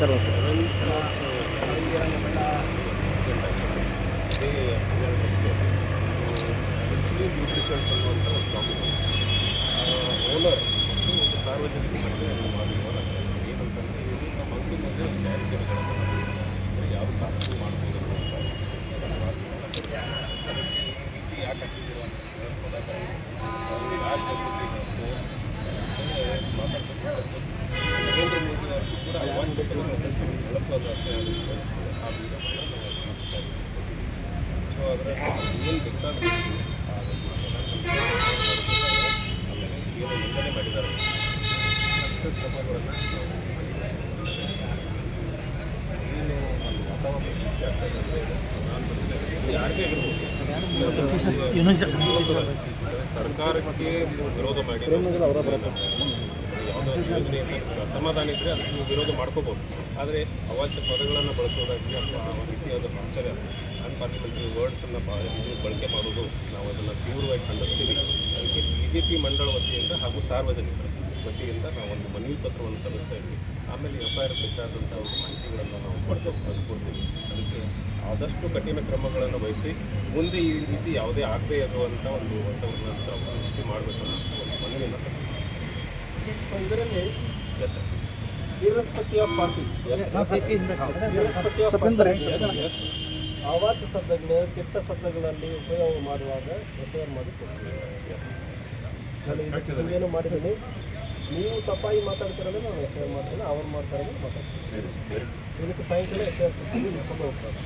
Terus. ಒಂದು ಡ್ಯೂಪ್ಲಿಕೇಟ್ಸ್ ಅನ್ನುವಂಥ ಒಂದು ಶಾಪ್ ಇದೆ ಓನರ್ ಒಂದು ಸಾರ್ವಜನಿಕ ಮಟ್ಟದಲ್ಲಿ ಮಾಡಿದವರ ಏನಂತಂದರೆ ಇವರು ನಮ್ಮ ಅಂಗಡಿ ಮುಂದೆ ಜಾಹೀರಾತುಗಳನ್ನು ಮಾಡಿದ್ದಾರೆ ಯಾವ ಸಾಕ್ಷಿ ಮಾಡ್ಬೋದು ಅನ್ನುವಂಥ ಅದನ್ನು ಮಾಡ್ತಾರೆ. ಅದಕ್ಕೆ ಈ ರೀತಿ ಯಾಕೆ ಹಾಕಿದ್ದೀರಾ ಅಂತ ಹೇಳ್ಬೋದಾಗ ಅವ್ರು ಯಾರು ಜನರಿಗೆ ಮತ್ತು ಮಾತಾಡ್ತಕ್ಕಂಥದ್ದು ನರೇಂದ್ರ ಮೋದಿ ಅವ್ರಿಗೂ ಕೂಡ ಅವಾಂಛಿತವಾದ ಬೆಳಕು ಅಷ್ಟೇ ಆ ವಿಡಿಯೋಗಳನ್ನ ನಾವು necessary ಕೊಟ್ಟಿದ್ದೀವಿ. ಸೊ ಅದರಲ್ಲಿ ಏನು ಬೇಕಾದರೂ ಆ ಒಂದು ಆಮೇಲೆ ಏನು ನಿಂದನೆ ಮಾಡಿದ್ದಾರೆ ಒಂದು ಸರ್ಕಾರಕ್ಕೆ ವಿರೋಧ ಮಾಡಿ ಇದ್ದರೆ ಅದಕ್ಕೆ ನೀವು ವಿರೋಧ ಮಾಡ್ಕೋಬೋದು. ಆದರೆ ಅವಾಚ್ಯ ಪದಗಳನ್ನು ಬಳಸೋದಾಗಲಿ ಅಥವಾ ಆ ರೀತಿಯಾದ ಭಾಷೆ ಅನ್ಪಾರ್ಲಿಮೆಂಟರಿ ವರ್ಡ್ಸನ್ನು ಬಾ ಇದು ಬಳಕೆ ಮಾಡೋದು ನಾವು ಅದನ್ನು ತೀವ್ರವಾಗಿ ಖಂಡಿಸ್ತೀವಿ. ಅದಕ್ಕೆ ಬಿ ಜೆ ಪಿ ಮಂಡಳ ವತಿಯಿಂದ ಹಾಗೂ ಸಾರ್ವಜನಿಕರ ವತಿಯಿಂದ ನಾವು ಒಂದು ಮನವಿ ಪತ್ರವನ್ನು ಸಲ್ಲಿಸ್ತಾ ಇದ್ವಿ. ಆಮೇಲೆ ಎಫ್ ಐ ಆರ್ ಬೇಕಾದಂಥ ಒಂದು ಮಾಹಿತಿಗಳನ್ನು ನಾವು ಕೊಡ್ತೇವೆ ಅದು ಕೊಡ್ತೀವಿ ಅದಕ್ಕೆ ಆದಷ್ಟು ಕಠಿಣ ಕ್ರಮಗಳನ್ನು ವಹಿಸಿ ಮುಂದೆ ಈ ರೀತಿ ಯಾವುದೇ ಆಗದೇ ಇರುವಂಥ ಒಂದು ವಾತಾವರಣ ತಾವು ಸೃಷ್ಟಿ ಮಾಡಬೇಕು ಅನ್ನೋ ಒಂದು ಮನವಿಯನ್ನು ಸೊ ಇದರಲ್ಲಿ yes sir irrespective of party. Irrespective of yes ಅವಾಚ್ಯ ಶಬ್ದಗಳು ಕೆಟ್ಟ ಶಬ್ದಗಳಲ್ಲಿ ಉಪಯೋಗ ಮಾಡುವಾಗ ರಿಪೇರ್ ಮಾಡಿ ಕೊಡ್ತೀನಿ ಏನು ಮಾಡಿದ್ದೀನಿ ನೀವು ತಪ್ಪಾಗಿ ಮಾತಾಡ್ತಿರೋದ್ರೆ ನಾನು ಎಫ್ಐಆರ್ ಮಾಡ್ತೀನಿ ಅವ್ರು ಮಾಡ್ತಾರೆ ಮಾತಾಡ್ತೀನಿ. ಇದಕ್ಕೆ ಸಾಯಂಕಾಲ ಎಫ್ಐಆರ್ ಕೊಡ್ತೀನಿ ಹೋಗ್ತಾರೆ